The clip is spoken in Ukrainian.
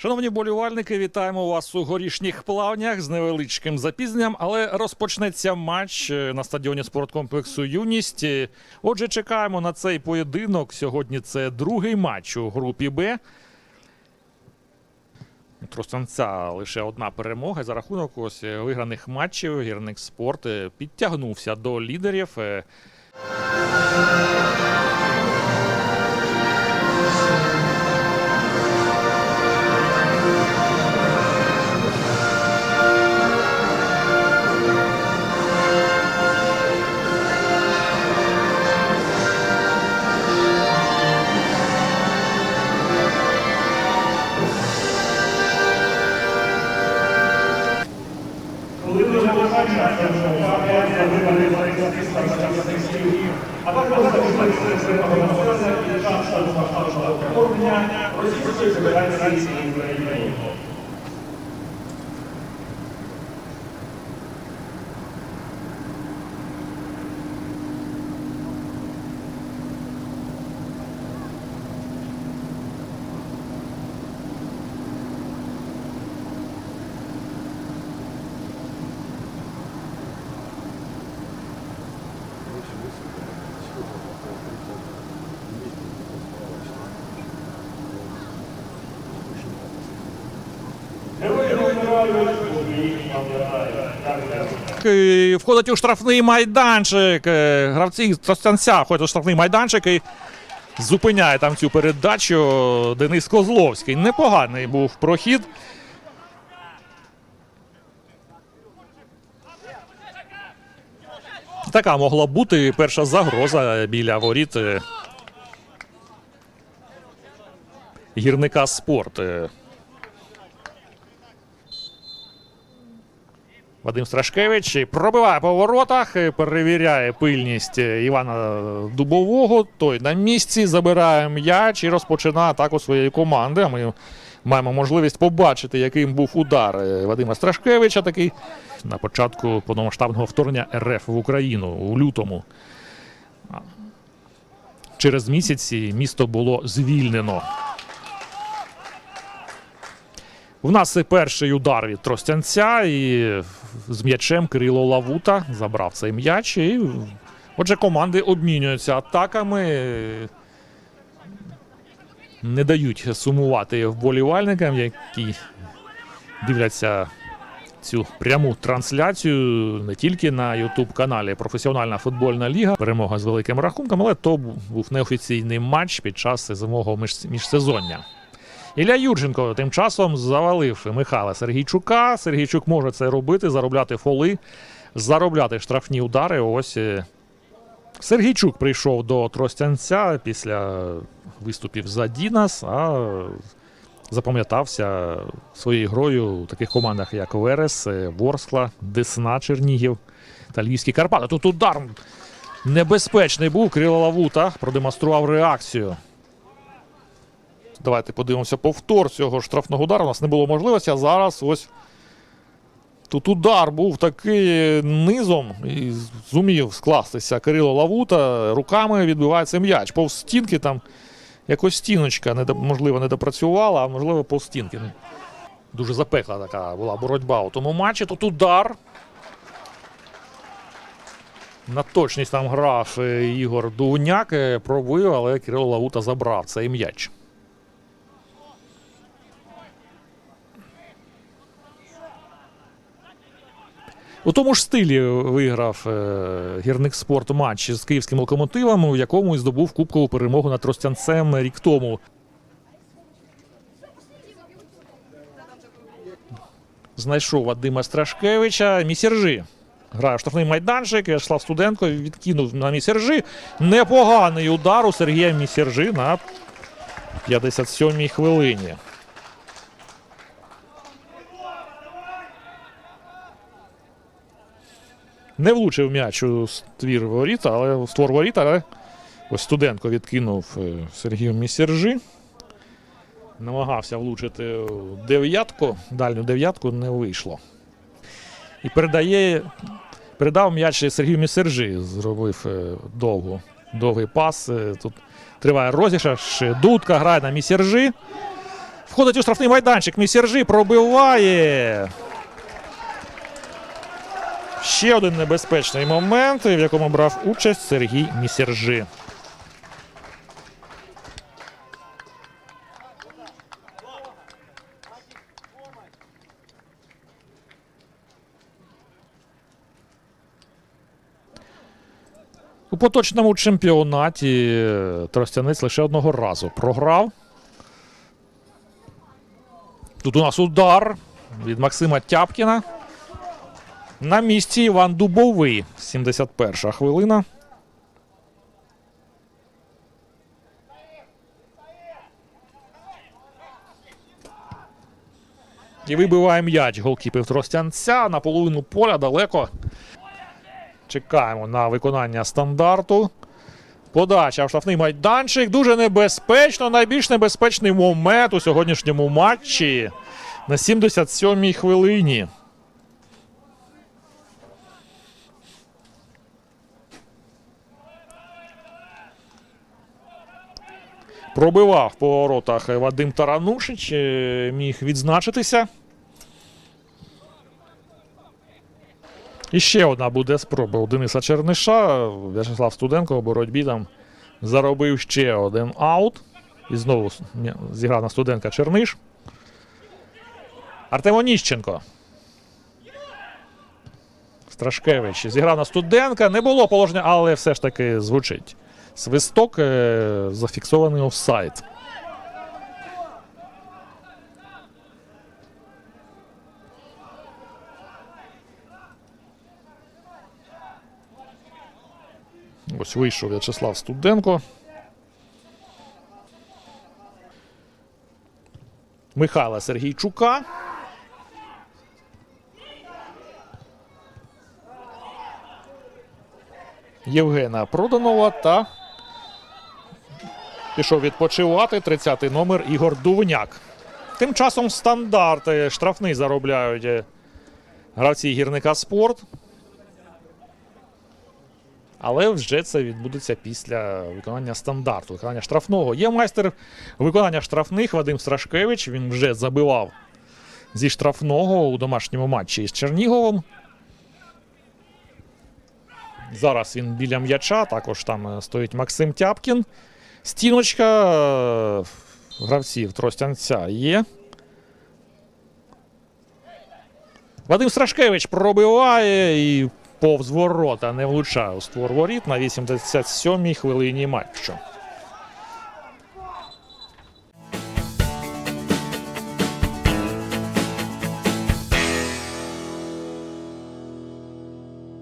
Шановні болівальники, вітаємо вас у горішніх плавнях з невеличким запізненням, але розпочнеться матч е, на стадіоні спорткомплексу Юність. Е, Отже, чекаємо на цей поєдинок. Сьогодні це другий матч у групі Б. У Тростянця лише одна перемога. За рахунок ось е, виграних матчів гірник спорт підтягнувся до лідерів. Захистів, а також Входить у штрафний майданчик. Е, Гравці Тростянця входять у штрафний майданчик і зупиняє там цю передачу Денис Козловський. Непоганий був прохід. Така могла бути перша загроза біля воріт е, гірника спорт. Вадим Страшкевич пробиває по воротах, перевіряє пильність е, Івана Дубового. Той на місці забирає м'яч і розпочинає атаку своєї команди. А Ми маємо можливість побачити, яким був удар е, Вадима Страшкевича. Такий на початку повномасштабного вторгнення РФ в Україну у лютому. Через місяці місто було звільнено. У нас і перший удар від Тростянця, і з м'ячем Кирило Лавута забрав цей м'яч. І, отже, команди обмінюються атаками. Не дають сумувати вболівальникам, які дивляться цю пряму трансляцію не тільки на youtube каналі Професіональна футбольна ліга. Перемога з великим рахунком, але то був неофіційний матч під час зимового між- міжсезоння. Ілля Юрченко тим часом завалив Михайла Сергійчука. Сергійчук може це робити, заробляти фоли, заробляти штрафні удари. Ось е, Сергійчук прийшов до Тростянця після виступів за Дінас, а запам'ятався своєю грою у таких командах, як Верес, е, Ворскла, Десна, Чернігів та Львівські Карпати. Тут удар небезпечний був. Крило Лавута продемонстрував реакцію. Давайте подивимося повтор цього штрафного удару. У нас не було можливості, а зараз ось тут удар був такий низом і зумів скластися Кирило Лавута. Руками відбивається м'яч. Повз стінки там якось стіночка можливо не допрацювала, а можливо повз стінки. Ну, Дуже запекла така була боротьба у тому матчі. Тут удар. На точність там грав е, Ігор Дуняк, е, пробив, але Кирило Лавута забрав цей м'яч. У тому ж стилі виграв е, гірник спорт матч з київським локомотивом, у якому і здобув кубкову перемогу над Тростянцем рік тому. Знайшов Вадима Страшкевича. Місержі. Грає в штрафний майданчик. В'ячеслав Студенко відкинув на місержі. Непоганий удар у Сергія Місержі на 57-й хвилині. Не влучив м'яч у ствір воріта, але у створ воріта, але ось Студенко відкинув е, Сергію Місержі. Намагався влучити дев'ятку, дальню дев'ятку не вийшло. І передає, передав м'яч Сергію Місержі, зробив е, довгу, довгий пас. Е, Тут триває розіграш. Дудка грає на Місержі. Входить у штрафний майданчик. Місержі пробиває. Ще один небезпечний момент, в якому брав участь Сергій Місержи. У поточному чемпіонаті Тростянець лише одного разу програв. Тут у нас удар від Максима Тяпкіна. На місці Іван Дубовий. 71 хвилина. І вибиває м'яч голкіпер Тростянця на половину поля далеко. Чекаємо на виконання стандарту. Подача в штрафний майданчик. Дуже небезпечно. Найбільш небезпечний момент у сьогоднішньому матчі на 77-й хвилині. Пробивав по воротах Вадим Таранушич, е, міг відзначитися. І ще одна буде спроба у Дениса Черниша. В'ячеслав Студенко у боротьбі там заробив ще один аут. І знову зіграв на Студенка Черниш. Артем Оніщенко. Страшкевич зіграв на Студенка. Не було положення, але все ж таки звучить. Свисток е, зафіксований офсайд. Ось вийшов В'ячеслав Студенко. Михайла Сергійчука. Євгена Проданова та пішов відпочивати 30-й номер Ігор Дувняк. Тим часом стандарти штрафний заробляють е, гравці гірника спорт. Але вже це відбудеться після виконання стандарту, виконання штрафного. Є майстер виконання штрафних Вадим Страшкевич. Він вже забивав зі штрафного у домашньому матчі із Черніговом. Зараз він біля м'яча. Також там е, стоїть Максим Тяпкін. Стіночка е, гравців Тростянця є. Вадим Страшкевич пробиває і повз ворота не влучає у створ воріт на 87-й хвилині матчу.